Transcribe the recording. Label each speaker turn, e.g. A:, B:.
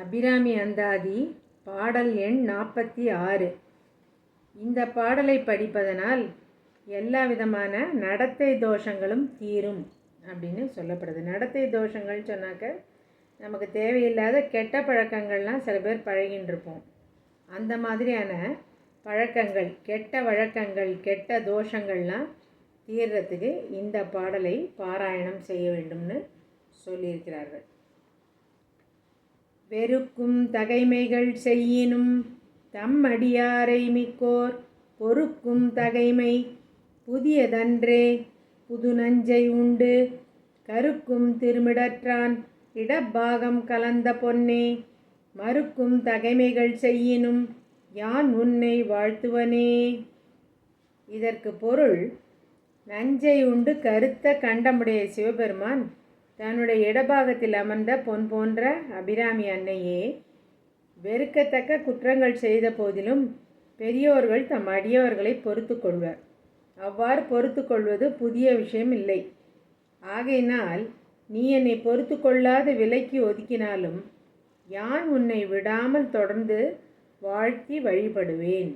A: அபிராமி அந்தாதி பாடல் எண் நாற்பத்தி ஆறு. இந்த பாடலை படிப்பதனால் எல்லா விதமான நடத்தை தோஷங்களும் தீரும் அப்படின்னு சொல்லப்படுது. நடத்தை தோஷங்கள் சொன்னாக்க நமக்கு தேவையில்லாத கெட்ட பழக்கங்கள்லாம் சில பேர் பழகின்றிருப்போம். அந்த மாதிரியான பழக்கங்கள் கெட்ட வழக்கங்கள் கெட்ட தோஷங்கள்லாம் தீர்றதுக்கு இந்த பாடலை பாராயணம் செய்ய வேண்டும்னு சொல்லியிருக்கிறார்கள். வெறுக்கும் தகைமைகள் செய்யினும் தம் அடியாரை மிக்கோர் பொறுக்கும் தகைமை புதியதன்றே புது நஞ்சை உண்டு. கருக்கும் திருமிடற்றான் இடப்பாகம் கலந்த பொன்னே மறுக்கும் தகைமைகள் செய்யினும் யான் உன்னை வாழ்த்துவனே. இதற்கு பொருள் நஞ்சை உண்டு கருத்த கண்டமுடைய சிவபெருமான் தன்னுடைய இடபாகத்தில் அமர்ந்த பொன் போன்ற அபிராமி அன்னையே வெறுக்கத்தக்க குற்றங்கள் செய்த போதிலும் பெரியோர்கள் தம் அடியவர்களை பொறுத்து கொள்வர். அவ்வாறு பொறுத்து கொள்வது புதிய விஷயம் இல்லை. ஆகையினால் நீ என்னை பொறுத்து கொள்ளாத விலைக்கு ஒதுக்கினாலும் யான் உன்னை விடாமல் தொடர்ந்து வாழ்த்தி வழிபடுவேன்.